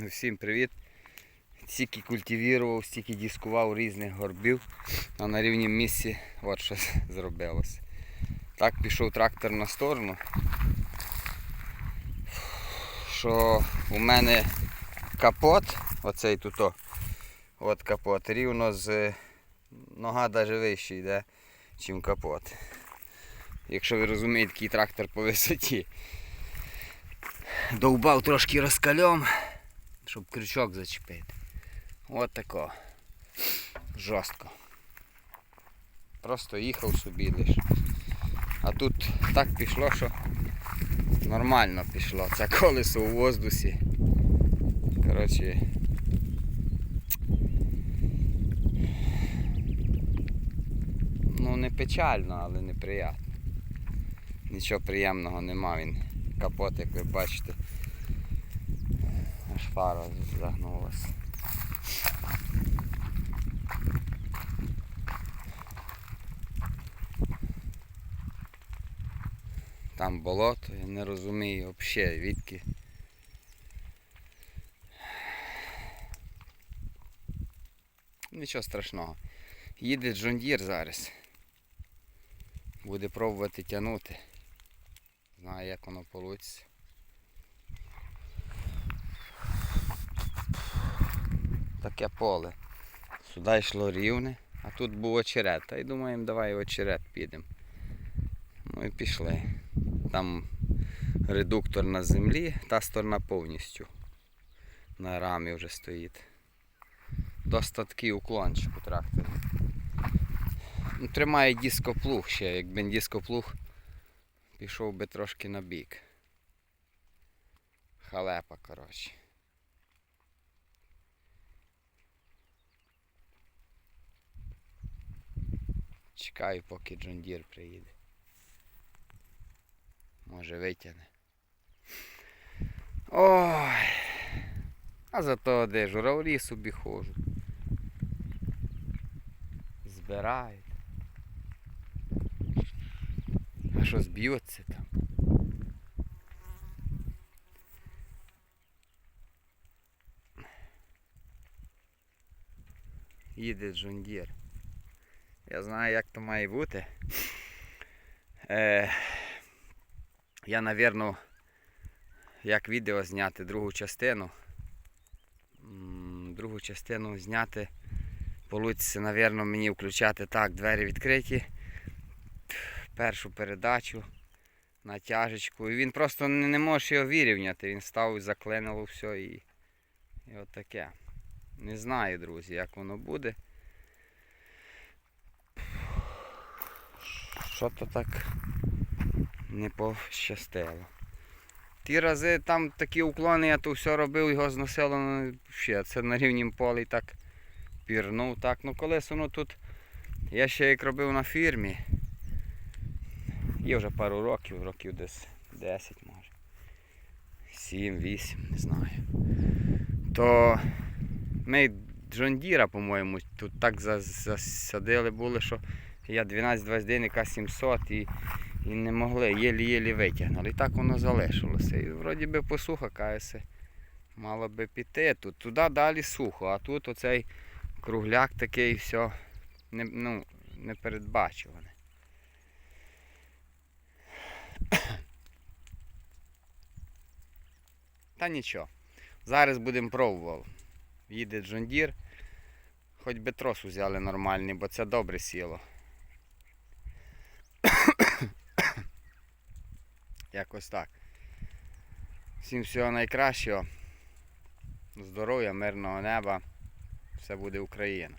Ну, Всім привіт. Стільки культивірував, стільки дискував різних горбів, а на рівнім місці от що зробилося. Так пішов трактор на сторону, що у мене капот, оцей тут, от капот, рівно з нога навіть вище йде, ніж капот. Якщо ви розумієте, який трактор по висоті. Довбав трошки розкальом, щоб крючок зачепити. От тако. Жорстко. Просто їхав собі лиш. А тут так пішло, що нормально пішло. Це колесо у воздусі. Коротше. Ну не печально, але неприємно. Нічого приємного нема, він капот, як ви бачите. Фара загнулася. Там болото, я не розумію взагалі відки. Нічого страшного. Їде Джондір зараз. Буде пробувати тягнути. Знаю як воно вийде. Таке поле. Сюди йшло рівне, а тут був очерет. Та й думаємо, давай очерет підемо. Ну і пішли. Там редуктор на землі, та сторона повністю на рамі вже стоїть. Досить такий уклончик у тракторі. Ну, тримає дископлуг ще, якби не дископлуг пішов би трошки на бік. Халепа, коротше. Чекаю, поки Джон Дір приїде. Може витягне. Ой. А зато де журавлі собі ходжу. Збирають. А що зб'ється там? Їде Джондір. Я знаю, як то має бути. Е, я, напевно, як відео зняти другу частину. Другу частину зняти. Получиться, напевно, мені включати так, двері відкриті. Першу передачу натяжечку. І він просто не, може його вирівняти. Він став заклинило все і, і от таке. Не знаю, друзі, як воно буде. Що то так не пощастило. Ті рази там такі уклони, я то все робив, його зносило ну, ще. Це на рівнім полі так пірнув. Так. Ну колись воно тут. Я ще як робив на фірмі. Є вже пару років, років десь 10 може. 7-8, не знаю. То ми Джондіра, по-моєму, тут так засадили були, що я 12-20 денника 700 і, і не могли, єлі-єлі витягнули. І так воно залишилося. І вроді би посуха, кається, мало би піти. Тут туди далі сухо, а тут оцей кругляк такий все не, ну, не передбачуване. Та нічого. Зараз будемо пробувати. Їде Джондір. Хоч би трос взяли нормальний, бо це добре сіло. Якось так. Всім всього найкращого. Здоров'я, мирного неба. Все буде Україна.